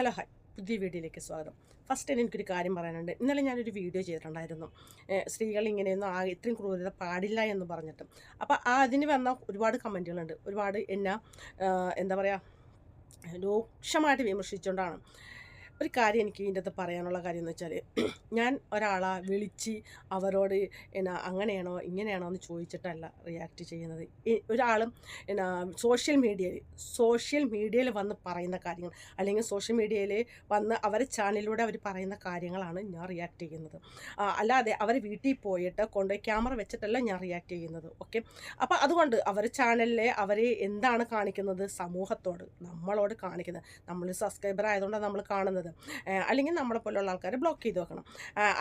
Hello hi. പുതിയ വീഡിയോയിലേക്ക് സ്വാഗതം. ഫസ്റ്റ് എനിക്കൊരു കാര്യം പറയാനുണ്ട്. ഇന്നലെ ഞാനൊരു വീഡിയോ ചെയ്തിട്ടുണ്ടായിരുന്നു. സ്ത്രീകൾ ഇങ്ങനെയൊന്നും ആ ഇത്രയും ക്രൂരത പാടില്ല എന്ന് പറഞ്ഞിട്ട്. അപ്പോൾ ആ അതിന് വന്ന ഒരുപാട് കമന്റുകളുണ്ട്. ഒരുപാട് എന്നാ എന്താ പറയുക രൂക്ഷമായിട്ട് വിമർശിച്ചുകൊണ്ടാണ് ഒരു കാര്യം എനിക്ക് ഇതിന്റെ അകത്ത് പറയാനുള്ള കാര്യം എന്ന് വെച്ചാൽ ഞാൻ ഒരാളെ വിളിച്ച് അവരോട് എന്നാ അങ്ങനെയാണോ ഇങ്ങനെയാണോ എന്ന് ചോദിച്ചിട്ടല്ല റിയാക്ട് ചെയ്യുന്നത്. ഒരാളും എന്നാ സോഷ്യൽ മീഡിയയിൽ സോഷ്യൽ മീഡിയയിൽ വന്ന് പറയുന്ന കാര്യങ്ങൾ അല്ലെങ്കിൽ സോഷ്യൽ മീഡിയയിൽ വന്ന് അവരെ ചാനലിലൂടെ അവർ പറയുന്ന കാര്യങ്ങളാണ് ഞാൻ റിയാക്ട് ചെയ്യുന്നത്. അല്ലാതെ അവർ വീട്ടിൽ പോയിട്ട് കൊണ്ടുപോയി ക്യാമറ വെച്ചിട്ടല്ല ഞാൻ റിയാക്ട് ചെയ്യുന്നത്. ഓക്കെ അപ്പോൾ അതുകൊണ്ട് അവർ ചാനലിലെ അവർ എന്താണ് കാണിക്കുന്നത്? സമൂഹത്തോട് നമ്മളോട് കാണിക്കുന്നത്. നമ്മൾ സബ്സ്ക്രൈബർ ആയതുകൊണ്ടാണ് നമ്മൾ കാണുന്നത്. അല്ലെങ്കിൽ നമ്മളെ പോലുള്ള ആൾക്കാരെ ബ്ലോക്ക് ചെയ്ത് വെക്കണം.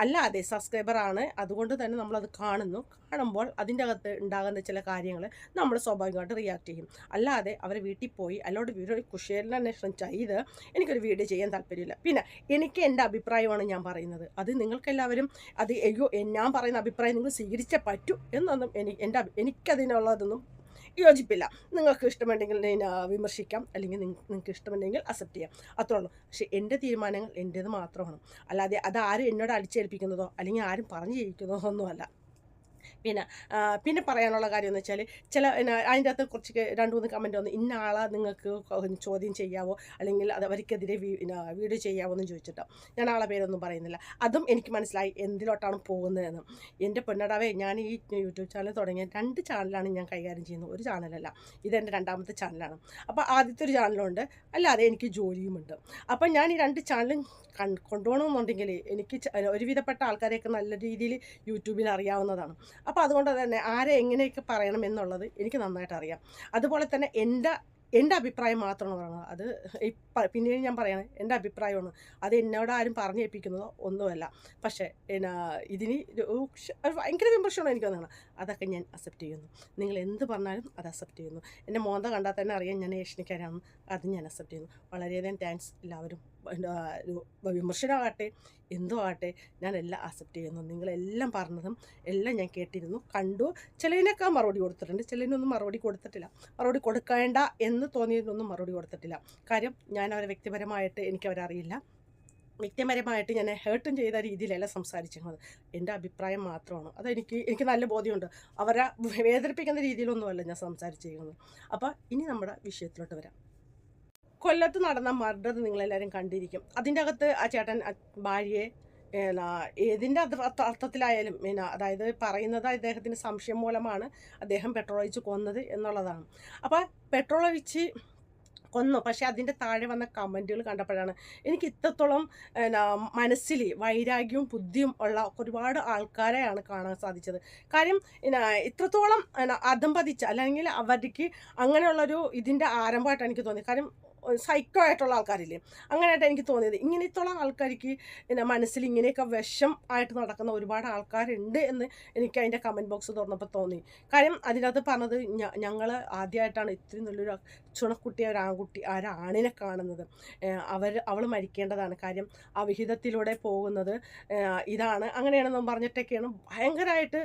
അല്ലാതെ സബ്സ്ക്രൈബറാണ് അതുകൊണ്ട് തന്നെ നമ്മളത് കാണുന്നു. കാണുമ്പോൾ അതിന്റെ അകത്ത് ഉണ്ടാകുന്ന ചില കാര്യങ്ങൾ നമ്മൾ സ്വാഭാവികമായിട്ട് റിയാക്ട് ചെയ്യും. അല്ലാതെ അവർ വീട്ടിൽ പോയി അല്ലോട് ഒരു കുശേലന്വേഷണം ചെയ്ത് എനിക്കൊരു വീഡിയോ ചെയ്യാൻ താല്പര്യമില്ല. പിന്നെ എനിക്ക് എന്റെ അഭിപ്രായമാണ് ഞാൻ പറയുന്നത്. അത് നിങ്ങൾക്കെല്ലാവരും അത് അയ്യോ ഞാൻ പറയുന്ന അഭിപ്രായം നിങ്ങൾ സ്വീകരിച്ചേ പറ്റൂ എന്നൊന്നും എനിക്ക് എന്റെ എനിക്കതിനുള്ളതൊന്നും യോജിപ്പില്ല. നിങ്ങൾക്ക് ഇഷ്ടമുണ്ടെങ്കിൽ വിമർശിക്കാം. അല്ലെങ്കിൽ നിങ്ങൾക്ക് ഇഷ്ടമുണ്ടെങ്കിൽ അക്സെപ്റ്റ് ചെയ്യാം. അത്രേ ഉള്ളൂ. പക്ഷേ എന്റെ തീരുമാനങ്ങൾ എന്റേത് മാത്രമാണ്. അല്ലാതെ അത് ആരും എന്നോട് അടിച്ചേൽപ്പിക്കുന്നതോ അല്ലെങ്കിൽ ആരും പറഞ്ഞു ചെയ്യിക്കുന്നതോ ഒന്നുമല്ല. പിന്നെ പിന്നെ പറയാനുള്ള കാര്യം എന്ന് വെച്ചാൽ ചില അതിന്റെ അകത്ത് കുറച്ച് രണ്ട് മൂന്ന് കമന്റ് വന്നു ഇന്ന ആളെ നിങ്ങൾക്ക് ചോദ്യം ചെയ്യാവോ? അല്ലെങ്കിൽ അത് അവർക്കെതിരെ വീഡിയോ ചെയ്യാവോ എന്ന് ചോദിച്ചിട്ടോ? ഞാൻ ആളെ പേരൊന്നും പറയുന്നില്ല. അതും എനിക്ക് മനസ്സിലായി എന്തിലോട്ടാണ് പോകുന്നതെന്ന് എന്റെ പൊന്നടാവേ ഞാൻ ഈ യൂട്യൂബ് ചാനൽ തുടങ്ങിയ രണ്ട് ചാനലാണ് ഞാൻ കൈകാര്യം ചെയ്യുന്നത്. ഒരു ചാനലല്ല. ഇതെന്റെ രണ്ടാമത്തെ ചാനലാണ്. അപ്പോൾ ആദ്യത്തെ ഒരു ചാനലുണ്ട്. അല്ലാതെ എനിക്ക് ജോലിയുമുണ്ട്. അപ്പം ഞാൻ ഈ രണ്ട് ചാനലും കൺ കൊണ്ടുപോകണമെന്നുണ്ടെങ്കിൽ എനിക്ക് ഒരുവിധപ്പെട്ട ആൾക്കാരെയൊക്കെ നല്ല രീതിയിൽ യൂട്യൂബിൽ അറിയാവുന്നതാണ്. അപ്പോൾ അതുകൊണ്ട് തന്നെ ആരെ എങ്ങനെയൊക്കെ പറയണം എന്നുള്ളത് എനിക്ക് നന്നായിട്ട് അറിയാം. അതുപോലെ തന്നെ എന്റെ എന്റെ അഭിപ്രായം മാത്രമാണ് പറയുന്നത്. അത് പിന്നീട് ഞാൻ പറയാണ് എന്റെ അഭിപ്രായമാണ്. അത് എന്നോട് ആരും പറഞ്ഞു ഏൽപ്പിക്കുന്നതോ ഒന്നുമല്ല. പക്ഷേ എന്നാ ഇതിന് ഭയങ്കര വിമർശനമാണ് എനിക്ക് തോന്നുന്നത്. അതൊക്കെ ഞാൻ അക്സെപ്റ്റ് ചെയ്യുന്നു. നിങ്ങൾ എന്ത് പറഞ്ഞാലും അത് അക്സെപ്റ്റ് ചെയ്യുന്നു. എന്റെ മോന്ത കണ്ടാൽ തന്നെ അറിയാം ഞാൻ ഏഷ്യക്കാരാണ് അത് ഞാൻ അക്സെപ്റ്റ് ചെയ്യുന്നു. വളരെയധികം താങ്ക്സ് എല്ലാവരും. വിമർശനമാകട്ടെ എന്തോ ആകട്ടെ ഞാൻ എല്ലാം അക്സെപ്റ്റ് ചെയ്യുന്നു. നിങ്ങളെല്ലാം പറഞ്ഞതും എല്ലാം ഞാൻ കേട്ടിരുന്നു കണ്ടു. ചിലതിനൊക്കെ മറുപടി കൊടുത്തിട്ടുണ്ട്. ചിലതിനൊന്നും മറുപടി കൊടുത്തിട്ടില്ല. മറുപടി കൊടുക്കേണ്ട എന്ന് തോന്നിയതിനൊന്നും മറുപടി കൊടുത്തിട്ടില്ല. കാര്യം ഞാൻ അവരെ വ്യക്തിപരമായിട്ട് എനിക്കവരറിയില്ല. വ്യക്തിപരമായിട്ട് ഞാൻ ഹേർട്ടും ചെയ്ത രീതിയിലല്ല സംസാരിച്ചിരുന്നത്. എന്റെ അഭിപ്രായം മാത്രമാണ്. അതെനിക്ക് എനിക്ക് നല്ല ബോധ്യമുണ്ട്. അവരെ വേദനിപ്പിക്കുന്ന രീതിയിലൊന്നുമല്ല ഞാൻ സംസാരിച്ചിരിക്കുന്നത് അപ്പോൾ ഇനി നമ്മുടെ വിഷയത്തിലോട്ട് വരാം. കൊല്ലത്ത് നടന്ന മർഡർ നിങ്ങളെല്ലാവരും കണ്ടിരിക്കും. അതിന്റെ അകത്ത് ആ ചേട്ടൻ ഭാര്യയെ ഏതിന്റെ അർത്ഥത്തിലായാലും പിന്നെ അതായത് പറയുന്നത് അദ്ദേഹത്തിന് സംശയം മൂലമാണ് അദ്ദേഹം പെട്രോൾ ഒഴിച്ച് കൊന്നത് എന്നുള്ളതാണ്. അപ്പോൾ പെട്രോൾ ഒഴിച്ച് കൊന്നു. പക്ഷേ അതിന്റെ താഴെ വന്ന കമന്റുകൾ കണ്ടപ്പോഴാണ് എനിക്ക് ഇത്രത്തോളം മനസ്സിൽ വൈരാഗ്യവും ബുദ്ധിയും ഉള്ള ഒരുപാട് ആൾക്കാരെയാണ് കാണാൻ സാധിച്ചത്. കാര്യം ഇത്രത്തോളം എന്നാ, അധംപതിച്ച അല്ലെങ്കിൽ അവർക്ക് അങ്ങനെയുള്ളൊരു ഇതിന്റെ ആരംഭമായിട്ടാണ് എനിക്ക് തോന്നി കാര്യം സൈക്കോ ആയിട്ടുള്ള ആൾക്കാരില്ലേ? അങ്ങനെയായിട്ട് എനിക്ക് തോന്നിയത്. ഇങ്ങനെയുള്ള ആൾക്കാർക്ക് പിന്നെ മനസ്സിൽ ഇങ്ങനെയൊക്കെ വിഷം ആയിട്ട് നടക്കുന്ന ഒരുപാട് ആൾക്കാരുണ്ട് എന്ന് എനിക്ക് അതിന്റെ കമന്റ് ബോക്സ് തുറന്നപ്പോൾ തോന്നി. കാര്യം അതിനകത്ത് പറഞ്ഞത് ഞങ്ങൾ ആദ്യമായിട്ടാണ് ഇത്രയും നല്ലൊരു ചുണക്കുട്ടി ഒരു ആൺകുട്ടി ആ ഒരു കാണുന്നത്. അവർ അവൾ മരിക്കേണ്ടതാണ്. കാര്യം അവിഹിതത്തിലൂടെ പോകുന്നത് ഇതാണ്. അങ്ങനെയാണെന്ന് പറഞ്ഞിട്ടൊക്കെയാണ് ഭയങ്കരമായിട്ട്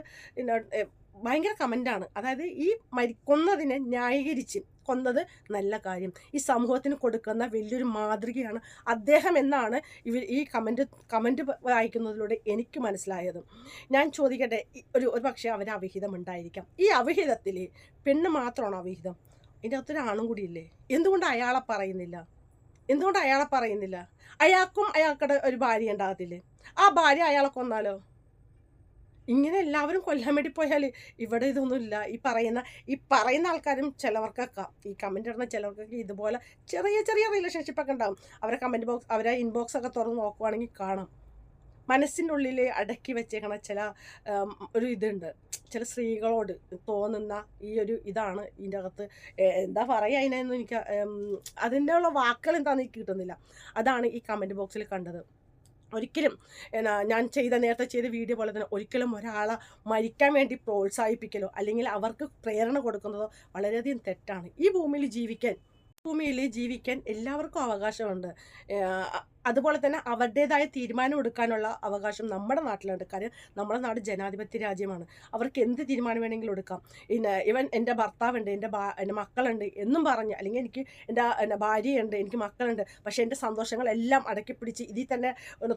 ഭയങ്കര കമന്റാണ് അതായത് ഈ മരിക്കുന്നതിനെ ന്യായീകരിച്ച് കൊന്നത് നല്ല കാര്യം. ഈ സമൂഹത്തിന് കൊടുക്കുന്ന വലിയൊരു മാതൃകയാണ് അദ്ദേഹം എന്നാണ് ഇവർ ഈ കമന്റ് കമന്റ് വായിക്കുന്നതിലൂടെ എനിക്ക് മനസ്സിലായത്. ഞാൻ ചോദിക്കട്ടെ ഒരു ഒരു പക്ഷേ അവർ അവിഹിതം ഉണ്ടായിരിക്കാം. ഈ അവിഹിതത്തിൽ പെണ്ണ് മാത്രമാണോ അവിഹിതം? ഇതിന്റെ അകത്തൊരു ആണും കൂടിയില്ലേ എന്തുകൊണ്ട് അയാളെ പറയുന്നില്ല? എന്തുകൊണ്ട് അയാളെ പറയുന്നില്ല? അയാൾക്കും അയാൾക്കടെ ഒരു ഭാര്യ ഉണ്ടാകത്തില്ലേ? ആ ഭാര്യ അയാളെ കൊന്നാലോ? ഇങ്ങനെ എല്ലാവരും കൊല്ലാൻ വേണ്ടി പോയാൽ ഇവിടെ ഇതൊന്നുമില്ല. ഈ പറയുന്ന ഈ പറയുന്ന ആൾക്കാരും ചിലവർക്കൊക്കെ ഈ കമന്റ് ഇടുന്ന ചിലവർക്കൊക്കെ ഇതുപോലെ ചെറിയ ചെറിയ റിലേഷൻഷിപ്പ് ഒക്കെ ഉണ്ടാവും. അവരെ കമന്റ് ബോക്സ് അവരെ ഇൻബോക്സ് ഒക്കെ തുറന്ന് നോക്കുവാണെങ്കിൽ കാണാം. മനസ്സിന്റെ ഉള്ളിൽ അടക്കി വെച്ചേക്കണ ചില ഒരു ഇതുണ്ട്. ചില സ്ത്രീകളോട് തോന്നുന്ന ഈ ഒരു ഇതാണ് ഇതിന്റെ അകത്ത് എന്താ പറയുക അതിനെന്ന് എനിക്ക് അതിന്റെ ഉള്ള വാക്കുകൾ എന്താണെന്ന് എനിക്ക് കിട്ടുന്നില്ല. അതാണ് ഈ കമന്റ് ബോക്സിൽ കണ്ടത്. ഒരിക്കലും എന്നാ ഞാൻ ചെയ്ത നേരത്തെ ചെയ്ത വീഡിയോ പോലെ തന്നെ ഒരിക്കലും ഒരാളെ മരിക്കാൻ വേണ്ടി പ്രോത്സാഹിപ്പിക്കലോ അല്ലെങ്കിൽ അവർക്ക് പ്രേരണ കൊടുക്കുന്നതോ വളരെയധികം തെറ്റാണ്. ഈ ഭൂമിയിൽ ജീവിക്കാൻ ഭൂമിയിൽ ജീവിക്കാൻ എല്ലാവർക്കും അവകാശമുണ്ട്. അതുപോലെ തന്നെ അവരുടേതായ തീരുമാനം എടുക്കാനുള്ള അവകാശം നമ്മുടെ നാട്ടിലുണ്ട്. കാര്യം നമ്മുടെ നാട് ജനാധിപത്യ രാജ്യമാണ്. അവർക്ക് എന്ത് തീരുമാനം വേണമെങ്കിലും എടുക്കാം. പിന്നെ ഇവൻ എന്റെ ഭർത്താവുണ്ട് എന്റെ ബാ എന്റെ മക്കളുണ്ട് എന്നും പറഞ്ഞ് അല്ലെങ്കിൽ എനിക്ക് എന്റെ എന്റെ ഭാര്യയുണ്ട് എനിക്ക് മക്കളുണ്ട് പക്ഷേ എന്റെ സന്തോഷങ്ങളെല്ലാം അടക്കി പിടിച്ച് ഇതിൽ തന്നെ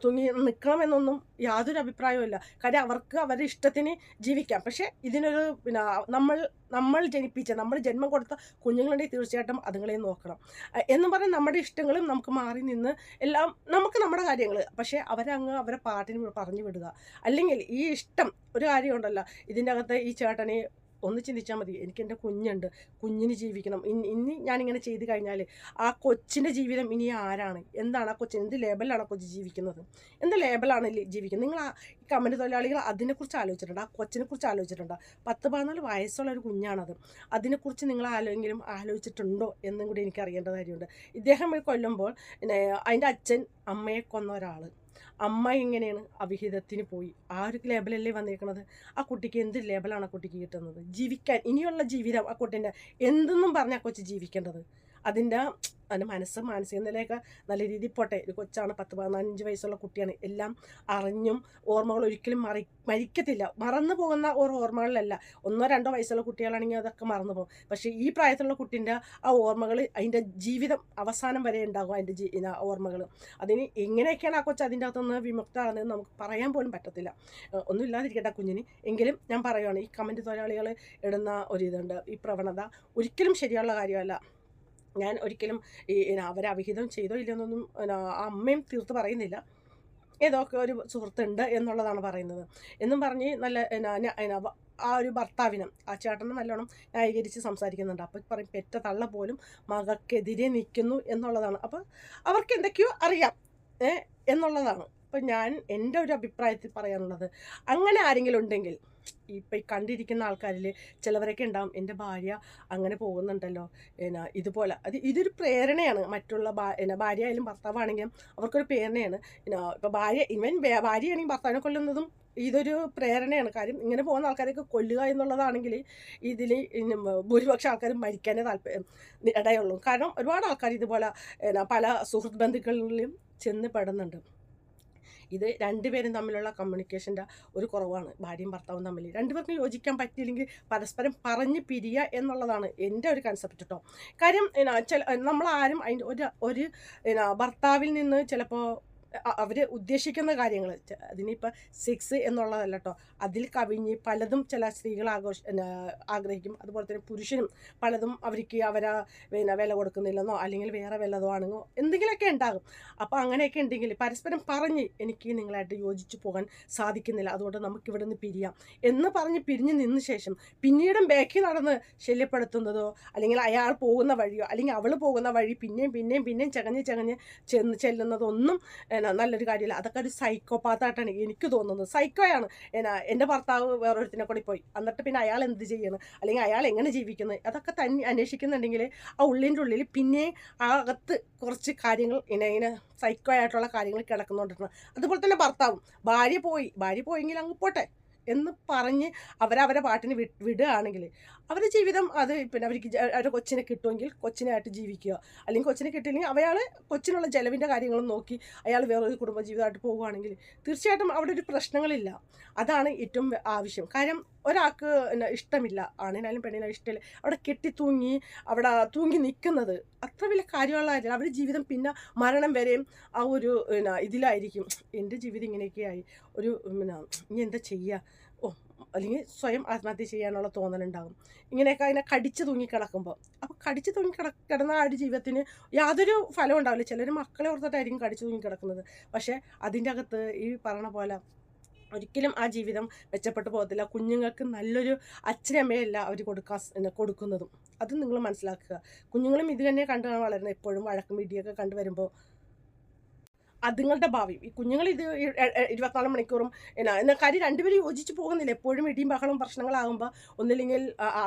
തൂങ്ങി നിൽക്കണമെന്നൊന്നും യാതൊരു അഭിപ്രായവുമില്ല കാര്യം അവർക്ക് അവരുടെ ഇഷ്ടത്തിന് ജീവിക്കാം. പക്ഷേ ഇതിനൊരു പിന്നെ നമ്മൾ നമ്മൾ ജനിപ്പിച്ച നമ്മൾ ജന്മം കൊടുത്ത കുഞ്ഞുങ്ങളുണ്ടെങ്കിൽ തീർച്ചയായിട്ടും അതുങ്ങളെയും നോക്കണം. എന്ന് പറഞ്ഞാൽ നമ്മുടെ ഇഷ്ടങ്ങളും നമുക്ക് മാറി നിന്ന് എല്ലാം നമുക്ക് നമ്മുടെ കാര്യങ്ങൾ പക്ഷേ അവരങ്ങ് അവരെ പാട്ടിന് പറഞ്ഞു വിടുക. അല്ലെങ്കിൽ ഈ ഇഷ്ടം ഒരു കാര്യമുണ്ടല്ലോ ഇതിന്റെ അകത്ത് ഈ ചേട്ടനെ ഒന്ന് ചിന്തിച്ചാൽ മതി. എനിക്ക് എന്റെ കുഞ്ഞുണ്ട്. കുഞ്ഞിന് ജീവിക്കണം. ഇനി ഞാനിങ്ങനെ ചെയ്ത് കഴിഞ്ഞാൽ ആ കൊച്ചിന്റെ ജീവിതം ഇനി ആരാണ്? എന്താണ് ആ കൊച്ചിന്? എന്ത് ലേബലാണ് ആ കൊച്ച് ജീവിക്കുന്നത്? എന്ത് ലേബലാണ് ജീവിക്കുന്നത്? നിങ്ങൾ ആ കമ്പനി തൊഴിലാളികൾ അതിനെക്കുറിച്ച് ആലോചിച്ചിട്ടുണ്ട്? ആ കൊച്ചിനെ കുറിച്ച് ആലോചിച്ചിട്ടുണ്ട്? പത്ത് പതിനാല് വയസ്സുള്ള ഒരു കുഞ്ഞാണത്. അതിനെക്കുറിച്ച് നിങ്ങൾ ആലോചെങ്കിലും ആലോചിച്ചിട്ടുണ്ടോ എന്നും കൂടി എനിക്ക് അറിയേണ്ട കാര്യമുണ്ട് ഇദ്ദേഹം കൊല്ലുമ്പോൾ അതിന്റെ അച്ഛൻ അമ്മയെ കൊന്ന ഒരാൾ അമ്മ എങ്ങനെയാണ് അവിഹിതത്തിന് പോയി. ആ ഒരു ലേബലല്ലേ വന്നിരിക്കുന്നത് ആ കുട്ടിക്ക് എന്ത് ലേബലാണ് ആ കുട്ടിക്ക് കിട്ടുന്നത്? ജീവിക്കാൻ ഇനിയുള്ള ജീവിതം ആ കുട്ടീന്റെ എന്തെന്നും പറഞ്ഞാൽ കൊച്ചു ജീവിക്കേണ്ടത്. അതിന്റെ അതിന്റെ മനസ്സ് മാനസിക നിലയൊക്കെ നല്ല രീതിയിൽ പോട്ടെ. ഒരു കൊച്ചാണ് പത്ത് പതിനഞ്ച് വയസ്സുള്ള കുട്ടിയാണ്. എല്ലാം അറിഞ്ഞും ഓർമ്മകൾ ഒരിക്കലും മറി മരിക്കത്തില്ല. മറന്നു പോകുന്ന ഒരു ഓർമ്മകളിലല്ല. ഒന്നോ രണ്ടോ വയസ്സുള്ള കുട്ടികളാണെങ്കിൽ അതൊക്കെ മറന്നു പോകും. പക്ഷേ ഈ പ്രായത്തിലുള്ള കുട്ടീന്റെ ആ ഓർമ്മകൾ അതിന്റെ ജീവിതം അവസാനം വരെ ഉണ്ടാകും അതിന്റെ ജീ ഓർമ്മകൾ. അതിന് എങ്ങനെയൊക്കെയാണ് ആ കൊച്ചു അതിന്റെ അകത്തുനിന്ന് വിമുക്തമാകുന്നത് നമുക്ക് പറയാൻ പോലും പറ്റത്തില്ല. ഒന്നും ഇല്ലാതിരിക്കട്ടെ കുഞ്ഞിന്. എങ്കിലും ഞാൻ പറയുകയാണ് ഈ കമന്റ് തൊഴിലാളികൾ ഇടുന്ന ഒരു ഇതുണ്ട് ഈ പ്രവണത ഒരിക്കലും ശരിയുള്ള കാര്യമല്ല. ഞാൻ ഒരിക്കലും ഈ അവിഹിതം ചെയ്തോ ഇല്ലെന്നൊന്നും ആ അമ്മയും തീർത്ത് പറയുന്നില്ല. ഏതൊക്കെ ഒരു സുഹൃത്തുണ്ട് എന്നുള്ളതാണ് പറയുന്നത്. എന്നും പറഞ്ഞ് നല്ല ഇന ന- ഇന വ- ആ ഒരു ഭർത്താവിനെ ആ ചേട്ടനെ നല്ലോണം ന്യായീകരിച്ച് സംസാരിക്കുന്നുണ്ട്. അപ്പോൾ പറയും പെറ്റ തള്ള പോലും മകൾക്കെതിരെ നിൽക്കുന്നു എന്നുള്ളതാണ്. അപ്പോൾ അവർക്ക് എന്തൊക്കെയോ അറിയാം എന്നുള്ളതാണ്. അപ്പം ഞാൻ എന്റെ ഒരു അഭിപ്രായത്തിൽ പറയാനുള്ളത് അങ്ങനെ ആരെങ്കിലും ഉണ്ടെങ്കിൽ ഇപ്പം ഈ കണ്ടിരിക്കുന്ന ആൾക്കാരിൽ ചിലവരൊക്കെ ഉണ്ടാവും എന്റെ ഭാര്യ അങ്ങനെ പോകുന്നുണ്ടല്ലോ. എന്നാ ഇതുപോലെ. അത് ഇതൊരു പ്രേരണയാണ്. മറ്റുള്ള ഭാ എന്നാ ഭാര്യ ആയാലും ഭർത്താവാണെങ്കിലും അവർക്കൊരു പ്രേരണയാണ്. എന്നാ ഇപ്പം ഭാര്യ ഇവൻ ഭാര്യയാണെങ്കിൽ ഭർത്താവിനെ കൊല്ലുന്നതും ഇതൊരു പ്രേരണയാണ്. കാര്യം ഇങ്ങനെ പോകുന്ന ആൾക്കാരൊക്കെ കൊല്ലുക എന്നുള്ളതാണെങ്കിൽ ഇതിൽ ഭൂരിപക്ഷം ആൾക്കാരും മരിക്കാനേ താല്പര്യം ഇടയുള്ളൂ. കാരണം ഒരുപാട് ആൾക്കാർ ഇതുപോലെ പല സുഹൃത്ത് ബന്ധുക്കളിലും ചെന്ന് പെടുന്നുണ്ട്. ഇത് രണ്ടുപേരും തമ്മിലുള്ള കമ്മ്യൂണിക്കേഷന്റെ ഒരു കുറവാണ്. ഭാര്യയും ഭർത്താവും തമ്മിൽ. രണ്ടുപേർക്കും യോജിക്കാൻ പറ്റിയില്ലെങ്കിൽ പരസ്പരം പറഞ്ഞ് പിരിയുക എന്നുള്ളതാണ് എന്റെ ഒരു കൺസെപ്റ്റ് കേട്ടോ കാര്യം ചില നമ്മളാരും അതിന്റെ ഒരു ഒരു ഭർത്താവിൽ നിന്ന് ചിലപ്പോൾ അവർ ഉദ്ദേശിക്കുന്ന കാര്യങ്ങൾ അതിനിപ്പോൾ സെക്സ് എന്നുള്ളതല്ല കേട്ടോ അതിൽ കവിഞ്ഞ് പലതും ചില സ്ത്രീകൾ ആഘോഷ ആഗ്രഹിക്കും. അതുപോലെ തന്നെ പുരുഷനും പലതും അവർക്ക് അവരെ പിന്നെ വില കൊടുക്കുന്നില്ലെന്നോ അല്ലെങ്കിൽ വേറെ വല്ലതോ ആണെന്നോ എന്തെങ്കിലുമൊക്കെ ഉണ്ടാകും. അപ്പോൾ അങ്ങനെയൊക്കെ ഉണ്ടെങ്കിൽ പരസ്പരം പറഞ്ഞ് എനിക്ക് നിങ്ങളായിട്ട് യോജിച്ച് പോകാൻ സാധിക്കുന്നില്ല. അതുകൊണ്ട് നമുക്ക് ഇവിടെ നിന്ന് പിരിയാം എന്ന് പറഞ്ഞ് പിരിഞ്ഞ് നിന്ന ശേഷം പിന്നീടും ബാക്കി നടന്ന് ശല്യപ്പെടുത്തുന്നതോ അല്ലെങ്കിൽ അയാൾ പോകുന്ന വഴിയോ അല്ലെങ്കിൽ അവൾ പോകുന്ന വഴി പിന്നെയും പിന്നെയും പിന്നെയും ചകഞ്ഞ് ചകഞ്ഞ് ചെന്ന് ചെല്ലുന്നതൊന്നും എന്നാ നല്ലൊരു കാര്യമില്ല. അതൊക്കെ ഒരു സൈക്കോപാത്തായിട്ടാണ് എനിക്ക് തോന്നുന്നത്. സൈക്കോയാണ് എന്നാ എന്റെ ഭർത്താവ് വേറൊരുത്തിനെ കൂടി പോയി. എന്നിട്ട് പിന്നെ അയാൾ എന്ത് ചെയ്യണം? അല്ലെങ്കിൽ അയാൾ എങ്ങനെ ജീവിക്കുന്നത് അതൊക്കെ തന്നെ അന്വേഷിക്കുന്നുണ്ടെങ്കിൽ ആ ഉള്ളിന്റെ ഉള്ളിൽ പിന്നെ ആ അകത്ത് കുറച്ച് കാര്യങ്ങൾ ഇങ്ങനെ ഇങ്ങനെ സൈക്കോ ആയിട്ടുള്ള കാര്യങ്ങൾ കിടക്കുന്നുണ്ടിരുന്നു അതുപോലെ തന്നെ ഭർത്താവും. ഭാര്യ പോയി. ഭാര്യ പോയെങ്കിൽ അങ്ങ് പോട്ടെ എന്ന് പറഞ്ഞ് അവരവരെ പാട്ടിന് വിടുകയാണെങ്കിൽ അവരുടെ ജീവിതം അത് പിന്നെ അവർക്ക് അവരുടെ കൊച്ചിനെ കിട്ടുമെങ്കിൽ കൊച്ചിനായിട്ട് ജീവിക്കുക. അല്ലെങ്കിൽ കൊച്ചിനെ കിട്ടിയില്ലെങ്കിൽ അയാൾ കൊച്ചിനുള്ള ചെലവിന്റെ കാര്യങ്ങളും നോക്കി അയാൾ വേറൊരു കുടുംബജീവിതമായിട്ട് പോവുകയാണെങ്കിൽ തീർച്ചയായിട്ടും അവിടെ ഒരു പ്രശ്നങ്ങളില്ല. അതാണ് ഏറ്റവും ആവശ്യം. കാര്യം ഒരാൾക്ക് ഇഷ്ടമില്ല ആണിനായാലും പെണ്ണിനായാലും ഇഷ്ടമില്ല അവിടെ കെട്ടിത്തൂങ്ങി അവിടെ തൂങ്ങി നിൽക്കുന്നത് അത്ര വലിയ കാര്യമുള്ള കാര്യമില്ല. അവരുടെ ജീവിതം പിന്നെ മരണം വരെയും ആ ഒരു ഇതിലായിരിക്കും. എന്റെ ജീവിതം ഇങ്ങനെയൊക്കെയായി. ഒരു ഇനി എന്താ ചെയ്യുക? അല്ലെങ്കിൽ സ്വയം ആത്മഹത്യ ചെയ്യാനുള്ള തോന്നലുണ്ടാകും. ഇങ്ങനെയൊക്കെ അതിനെ കടിച്ചു തൂങ്ങി കിടക്കുമ്പോൾ അപ്പോൾ കടിച്ചു തൂങ്ങി കിട കിടന്ന ആ ഒരു ജീവിതത്തിന് യാതൊരു ഫലവും ഉണ്ടാവില്ല. ചിലർ മക്കളെ ഓർത്തിട്ടായിരിക്കും കടിച്ചു തൂങ്ങി കിടക്കുന്നത് പക്ഷേ അതിന്റെ അകത്ത് ഈ പറഞ്ഞ പോലെ ഒരിക്കലും ആ ജീവിതം മെച്ചപ്പെട്ടു പോകത്തില്ല. കുഞ്ഞുങ്ങൾക്ക് നല്ലൊരു അച്ഛനമ്മയല്ല അവർ കൊടുക്കാൻ കൊടുക്കുന്നതും. അത് നിങ്ങൾ മനസ്സിലാക്കുക. കുഞ്ഞുങ്ങളും ഇത് തന്നെ കണ്ടാണ് വളരുന്നത്. എപ്പോഴും വഴക്കും ഇടിയൊക്കെ കണ്ടുവരുമ്പോൾ അതുങ്ങളുടെ ഭാവി. ഈ കുഞ്ഞുങ്ങൾ ഇത് ഇരുപത്തിനാല് മണിക്കൂറും എന്നാ എന്നാൽ കാര്യം രണ്ടുപേരും യോജിച്ച് പോകുന്നില്ല. എപ്പോഴും ഇടിയും ബഹളവും പ്രശ്നങ്ങളാകുമ്പോൾ ഒന്നില്ലെങ്കിൽ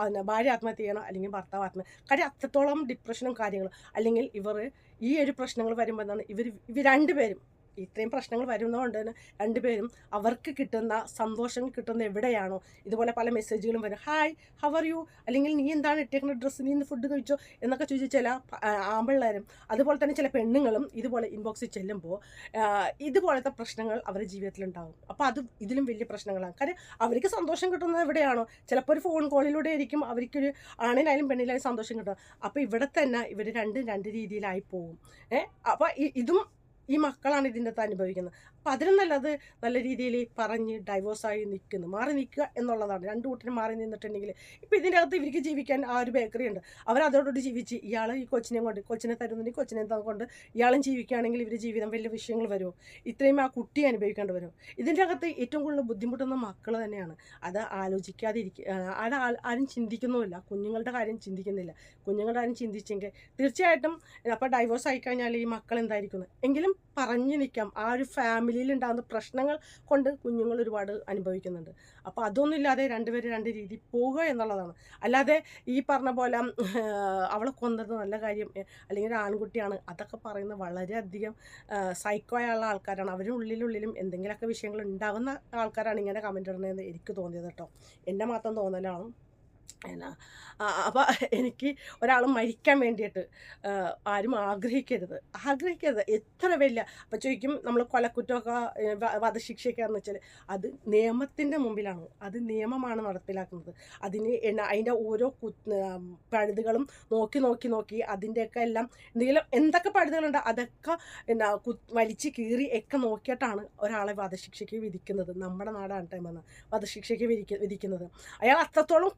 എന്നാ ഭാര്യ ആത്മഹത്യ ചെയ്യണം അല്ലെങ്കിൽ ഭർത്താവ് ആത്മഹത്യ കാര്യം അത്രത്തോളം ഡിപ്രഷനും കാര്യങ്ങളും. അല്ലെങ്കിൽ ഇവർ ഈ ഒരു പ്രശ്നങ്ങൾ വരുമ്പോൾ എന്താണ് ഇവർ ഇവർ രണ്ടുപേരും ഇത്രയും പ്രശ്നങ്ങൾ വരുന്നതുകൊണ്ട് തന്നെ രണ്ടുപേരും അവർക്ക് കിട്ടുന്ന സന്തോഷം കിട്ടുന്ന എവിടെയാണോ. ഇതുപോലെ പല മെസ്സേജുകളും വരും. ഹായ് ഹവർ യു അല്ലെങ്കിൽ നീ എന്താണ് ഇട്ടേക്കുന്ന ഡ്രസ്സ് നീ ഇന്ന് ഫുഡ് കഴിച്ചോ? എന്നൊക്കെ ചോദിച്ച ചില ആമ്പിള്ളേരും അതുപോലെ തന്നെ ചില പെണ്ണുങ്ങളും ഇതുപോലെ ഇൻബോക്സിൽ ചെല്ലുമ്പോൾ ഇതുപോലത്തെ പ്രശ്നങ്ങൾ അവരുടെ ജീവിതത്തിലുണ്ടാകും അപ്പോൾ അത് ഇതിലും വലിയ പ്രശ്നങ്ങളാണ്. കാര്യം അവർക്ക് സന്തോഷം കിട്ടുന്നത് എവിടെയാണോ. ചിലപ്പോൾ ഒരു ഫോൺ കോളിലൂടെ ആയിരിക്കും അവർക്കൊരു ആണിനായാലും പെണ്ണിനായാലും സന്തോഷം കിട്ടുക. അപ്പോൾ ഇവിടെ തന്നെ ഇവർ രണ്ടും രണ്ട് രീതിയിലായി പോകും ഏഹ് അപ്പോൾ ഇതും ഈ മക്കളാണ് ഇതിന്റെ അകത്ത് അനുഭവിക്കുന്നത്. അപ്പം അതിനും നല്ലത് നല്ല രീതിയിൽ പറഞ്ഞ് ഡൈവേഴ്സായി നിൽക്കുന്നു. മാറി നിൽക്കുക എന്നുള്ളതാണ്. രണ്ട് കൂട്ടരും മാറി നിന്നിട്ടുണ്ടെങ്കിൽ ഇപ്പം ഇതിന്റെ അകത്ത് ഇവർക്ക് ജീവിക്കാൻ ആ ഒരു ബേക്കറി ഉണ്ട്. അവർ അതോടുകൂടി ജീവിച്ച് ഇയാൾ ഈ കൊച്ചിനെ കൊണ്ട് കൊച്ചിനെ തരുന്നുണ്ടെങ്കിൽ കൊച്ചിനെ കൊണ്ട് ഇയാളും ജീവിക്കുകയാണെങ്കിൽ ഇവർ ജീവിതം വലിയ വിഷയങ്ങൾ വരുമോ ഇത്രയും ആ കുട്ടി അനുഭവിക്കേണ്ടി വരും. ഇതിന്റെ അകത്ത് ഏറ്റവും കൂടുതൽ ബുദ്ധിമുട്ടുന്ന മക്കൾ തന്നെയാണ്. അത് ആലോചിക്കാതിരിക്കുക അത് ആരും ചിന്തിക്കുന്നുമില്ല. കുഞ്ഞുങ്ങളുടെ കാര്യം ചിന്തിക്കുന്നില്ല. കുഞ്ഞുങ്ങളുടെ കാര്യം ചിന്തിച്ചെങ്കിൽ തീർച്ചയായിട്ടും അപ്പോൾ ഡൈവേഴ്സ് ആയിക്കഴിഞ്ഞാൽ ഈ മക്കൾ എന്തായിരിക്കുന്നത് എങ്കിലും പറഞ്ഞു നിൽക്കാം. ആ ഒരു ഫാമിലിയിൽ ഉണ്ടാകുന്ന പ്രശ്നങ്ങൾ കൊണ്ട് കുഞ്ഞുങ്ങൾ ഒരുപാട് അനുഭവിക്കുന്നുണ്ട്. അപ്പോൾ അതൊന്നുമില്ലാതെ രണ്ടുപേരും രണ്ട് രീതി പോവുക എന്നുള്ളതാണ്. അല്ലാതെ ഈ പറഞ്ഞ പോലെ അവളെ കൊന്നത് നല്ല കാര്യം അല്ലെങ്കിൽ ഒരു ആൺകുട്ടിയാണ് അതൊക്കെ പറയുന്ന വളരെയധികം സൈക്കോ ആയുള്ള ആൾക്കാരാണ്. അവരുടെ ഉള്ളിലുള്ളിലും എന്തെങ്കിലുമൊക്കെ വിഷയങ്ങൾ ഉണ്ടാകുന്ന ആൾക്കാരാണ് ഇങ്ങനെ കമന്റ് ഇടുന്നതെന്ന് എനിക്ക് തോന്നിയത് കേട്ടോ. എന്റെ മാത്രം തോന്നലാണ്. എന്നാ അപ്പോൾ എനിക്ക് ഒരാൾ മരിക്കാൻ വേണ്ടിയിട്ട് ആരും ആഗ്രഹിക്കരുത്. ആഗ്രഹിക്കരുത്. എത്ര വലിയ അപ്പോൾ ചോദിക്കും നമ്മൾ കൊലക്കുറ്റമൊക്കെ വധശിക്ഷയൊക്കെ എന്ന് വെച്ചാൽ അത് നിയമത്തിന്റെ മുമ്പിലാണ്. അത് നിയമമാണ് നടപ്പിലാക്കുന്നത്. അതിന് അതിന്റെ ഓരോ കു പഴുതുകളും നോക്കി നോക്കി നോക്കി അതിന്റെയൊക്കെ എല്ലാം എന്തെങ്കിലും എന്തൊക്കെ പഴുതുകളുണ്ട് അതൊക്കെ എന്നാ കു വലിച്ച് കീറി ഒക്കെ നോക്കിയിട്ടാണ് ഒരാളെ വധശിക്ഷയ്ക്ക് വിധിക്കുന്നത്. നമ്മുടെ നാടാണ് ടൈമെന്ന് വധശിക്ഷയ്ക്ക് വിധിക്ക വിധിക്കുന്നത്. അയാൾ അത്രത്തോളം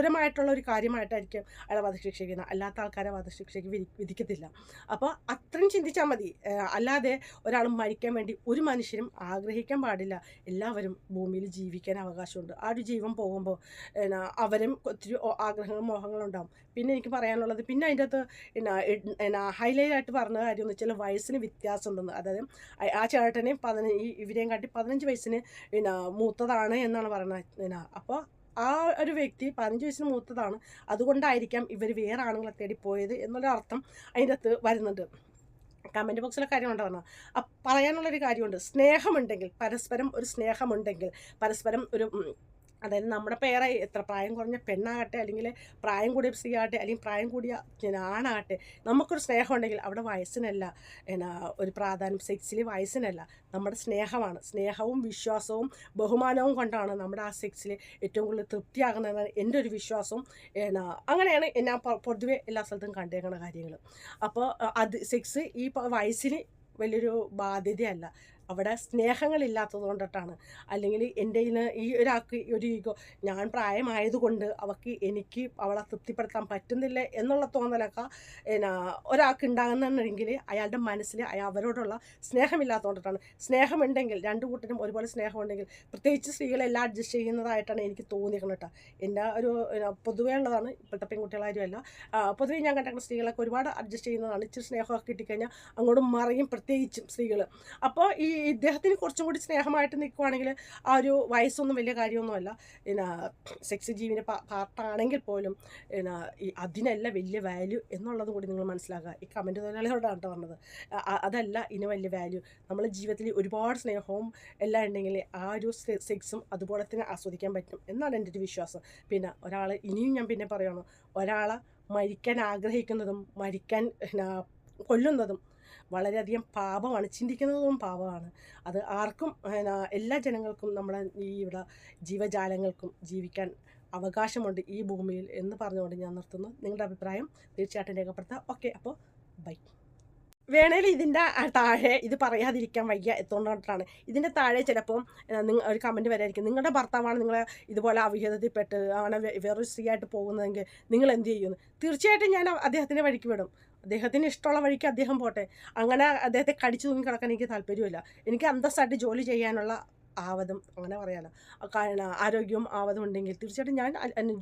ക്രൂരമായിട്ടുള്ള ഒരു കാര്യമായിട്ടായിരിക്കും അയാളെ വധശിക്ഷിക്കുന്നത്. അല്ലാത്ത ആൾക്കാരെ വധശിക്ഷയ്ക്ക് വിധി വിധിക്കത്തില്ല. അപ്പോൾ അത്രയും ചിന്തിച്ചാൽ മതി. അല്ലാതെ ഒരാൾ മരിക്കാൻ വേണ്ടി ഒരു മനുഷ്യരും ആഗ്രഹിക്കാൻ പാടില്ല. എല്ലാവരും ഭൂമിയിൽ ജീവിക്കാൻ അവകാശമുണ്ട്. ആ ഒരു ജീവൻ പോകുമ്പോൾ എന്നാ അവരും ഒത്തിരി ആഗ്രഹങ്ങളും മോഹങ്ങളും ഉണ്ടാവും. പിന്നെ എനിക്ക് പറയാനുള്ളത് പിന്നെ അതിന്റെ അകത്ത് എന്നാ ഹൈലൈറ്റ് ആയിട്ട് പറഞ്ഞ കാര്യം എന്ന് വെച്ചാൽ വയസ്സിന് വ്യത്യാസം ഉണ്ടെന്ന് അതായത് ആ- ചേട്ടനെയും പതിനഞ്ച് ഇവരെയും കാട്ടി പതിനഞ്ച് വയസ്സിന് പിന്നെ മൂത്തതാണ് എന്നാണ് പറയുന്നത് അപ്പോൾ ആ ഒരു വ്യക്തി പതിനഞ്ച് വയസ്സിന് മൂത്തതാണ്. അതുകൊണ്ടായിരിക്കാം ഇവർ വേറെ ആണുങ്ങളെ തേടി പോയത് എന്നുള്ള അർത്ഥം അതിന്റെ അകത്ത് വരുന്നുണ്ട് കമന്റ് ബോക്സിലെ കാര്യമുണ്ട് പറഞ്ഞാൽ പറയാനുള്ളൊരു കാര്യമുണ്ട്. സ്നേഹമുണ്ടെങ്കിൽ പരസ്പരം ഒരു സ്നേഹമുണ്ടെങ്കിൽ പരസ്പരം ഒരു അതായത് നമ്മുടെ പേരെ എത്ര പ്രായം കുറഞ്ഞ പെണ്ണാകട്ടെ അല്ലെങ്കിൽ പ്രായം കൂടിയ സ്ത്രീ ആകട്ടെ അല്ലെങ്കിൽ പ്രായം കൂടിയ ആണാകട്ടെ നമുക്കൊരു സ്നേഹം ഉണ്ടെങ്കിൽ അവിടെ വയസ്സിനല്ല എന്നാ ഒരു പ്രാധാന്യം സെക്സിൽ വയസ്സിനല്ല നമ്മുടെ സ്നേഹമാണ്. സ്നേഹവും വിശ്വാസവും ബഹുമാനവും കൊണ്ടാണ് നമ്മുടെ ആ സെക്സിൽ ഏറ്റവും കൂടുതൽ തൃപ്തിയാകുന്നതെന്നാണ് എന്റെ ഒരു വിശ്വാസവും എന്നാ അങ്ങനെയാണ് ഞാൻ പൊതുവെ എല്ലാ സ്ഥലത്തും കണ്ടേക്കുന്ന കാര്യങ്ങൾ അപ്പോൾ അത് സെക്സ് ഈ വയസ്സിന് വലിയൊരു ബാധ്യതയല്ല. അവിടെ സ്നേഹങ്ങളില്ലാത്തത് കൊണ്ടിട്ടാണ്. അല്ലെങ്കിൽ എന്റെ ഈ ഒരാൾക്ക് ഒരു ഈഗോ ഞാൻ പ്രായമായതുകൊണ്ട് അവൾക്ക് എനിക്ക് അവളെ തൃപ്തിപ്പെടുത്താൻ പറ്റുന്നില്ല എന്നുള്ള തോന്നലൊക്കെ എന്നാ ഒരാൾക്ക് ഉണ്ടാകുന്നുണ്ടെങ്കിൽ അയാളുടെ മനസ്സിൽ അയാൾ അവരോടുള്ള സ്നേഹമില്ലാത്തത് കൊണ്ടിട്ടാണ്. സ്നേഹമുണ്ടെങ്കിൽ രണ്ടു കൂട്ടരും ഒരുപോലെ സ്നേഹമുണ്ടെങ്കിൽ പ്രത്യേകിച്ച് സ്ത്രീകളെല്ലാം അഡ്ജസ്റ്റ് ചെയ്യുന്നതായിട്ടാണ് എനിക്ക് തോന്നിയിരിക്കുന്നത് കേട്ടോ. എന്റെ ഒരു പൊതുവേ ഉള്ളതാണ് ഇപ്പോഴത്തെ പെൺകുട്ടികളായാലും അല്ല പൊതുവേ ഞാൻ കണ്ടിട്ടുള്ള സ്ത്രീകളൊക്കെ ഒരുപാട് അഡ്ജസ്റ്റ് ചെയ്യുന്നതാണ്. ഇച്ചിരി സ്നേഹമൊക്കെ കിട്ടിക്കഴിഞ്ഞാൽ അങ്ങോട്ടും മറിയും പ്രത്യേകിച്ചും സ്ത്രീകൾ അപ്പോൾ ഈ ഇദ്ദേഹത്തിന് കുറച്ചും കൂടി സ്നേഹമായിട്ട് നിൽക്കുവാണെങ്കിൽ ആ ഒരു വയസ്സൊന്നും വലിയ കാര്യമൊന്നുമല്ല. പിന്നെ സെക്സ് ജീവിന്റെ പാർട്ടാണെങ്കിൽ പോലും പിന്നെ ഈ അതിനല്ല വലിയ വാല്യൂ എന്നുള്ളത് കൂടി നിങ്ങൾ മനസ്സിലാക്കുക. ഈ കമന്റ് തൊഴിലാളികളോടാണ് കേട്ടോ പറഞ്ഞത്. അതല്ല ഇതിന് വലിയ വാല്യൂ നമ്മൾ ജീവിതത്തിൽ ഒരുപാട് സ്നേഹവും എല്ലാം ഉണ്ടെങ്കിൽ ആ ഒരു സെക്സും അതുപോലെ തന്നെ ആസ്വദിക്കാൻ പറ്റും എന്നാണ് എന്റെ ഒരു വിശ്വാസം. പിന്നെ ഒരാൾ ഇനിയും ഞാൻ പിന്നെ പറയണം ഒരാളെ മരിക്കാൻ ആഗ്രഹിക്കുന്നതും മരിക്കാൻ കൊല്ലുന്നതും വളരെയധികം പാപമാണ്. ചിന്തിക്കുന്നതും പാപമാണ്. അത് ആർക്കും എല്ലാ ജനങ്ങൾക്കും നമ്മുടെ ഈ ഇവിടെ ജീവജാലങ്ങൾക്കും ജീവിക്കാൻ അവകാശമുണ്ട് ഈ ഭൂമിയിൽ എന്ന് പറഞ്ഞുകൊണ്ട് ഞാൻ നിർത്തുന്നു. നിങ്ങളുടെ അഭിപ്രായം തീർച്ചയായിട്ടും രേഖപ്പെടുത്താം. ഓക്കെ അപ്പോൾ ബൈ. വേണേൽ ഇതിന്റെ താഴെ ഇത് പറയാതിരിക്കാൻ വയ്യ എത്തുകൊണ്ടിട്ടാണ് ഇതിന്റെ താഴെ ചിലപ്പം നിങ്ങൾ ഒരു കമന്റ് വരായിരിക്കും. നിങ്ങളുടെ ഭർത്താവാണ് നിങ്ങളെ ഇതുപോലെ അവിഹിതത്തിൽപ്പെട്ട് അങ്ങനെ വേറൊരു സ്ത്രീയായിട്ട് പോകുന്നതെങ്കിൽ നിങ്ങൾ എന്ത് ചെയ്യുന്നു തീർച്ചയായിട്ടും ഞാൻ അദ്ദേഹത്തിന്റെ വഴിക്ക് വിടും. അദ്ദേഹത്തിന് ഇഷ്ടമുള്ള വഴിക്ക് അദ്ദേഹം പോട്ടെ. അങ്ങനെ അദ്ദേഹത്തെ കടിച്ചു തൂങ്ങി കിടക്കാൻ എനിക്ക് താല്പര്യമില്ല. എനിക്ക് അന്തസ്സായിട്ട് ജോലി ചെയ്യാനുള്ള ആവതും അങ്ങനെ പറയാലോ. കാരണം ആരോഗ്യവും ആവതും ഉണ്ടെങ്കിൽ തീർച്ചയായിട്ടും ഞാൻ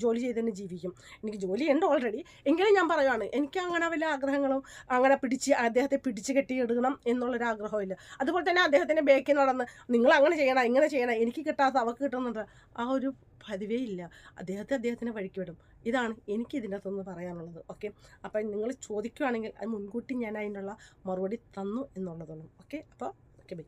ജോലി ചെയ്ത് തന്നെ ജീവിക്കും. എനിക്ക് ജോലി ഉണ്ട് ഓൾറെഡി എങ്കിലും ഞാൻ പറയുവാണ് എനിക്ക് അങ്ങനെ വല്ല ആഗ്രഹങ്ങളും അങ്ങനെ പിടിച്ച് അദ്ദേഹത്തെ പിടിച്ച് കെട്ടിയിടണം എന്നുള്ളൊരു ആഗ്രഹമില്ല അതുപോലെ തന്നെ അദ്ദേഹത്തിന്റെ ബേക്കിൽ നടന്ന് നിങ്ങൾ അങ്ങനെ ചെയ്യണം ഇങ്ങനെ ചെയ്യണം എനിക്ക് കിട്ടാത്ത അവക്ക് കിട്ടുന്നുണ്ട് ആ ഒരു പതിവേ ഇല്ല. അദ്ദേഹത്തെ അദ്ദേഹത്തിന്റെ വഴിക്ക് വിടും ഇതാണ് എനിക്ക് ഇതിന്റെ അകത്തുനിന്ന് പറയാനുള്ളത്. ഓക്കെ അപ്പം നിങ്ങൾ ചോദിക്കുകയാണെങ്കിൽ അത് മുൻകൂട്ടി ഞാൻ അതിനുള്ള മറുപടി തന്നു എന്നുള്ളതാണ്. ഓക്കെ അപ്പോൾ ഓക്കെ ബൈ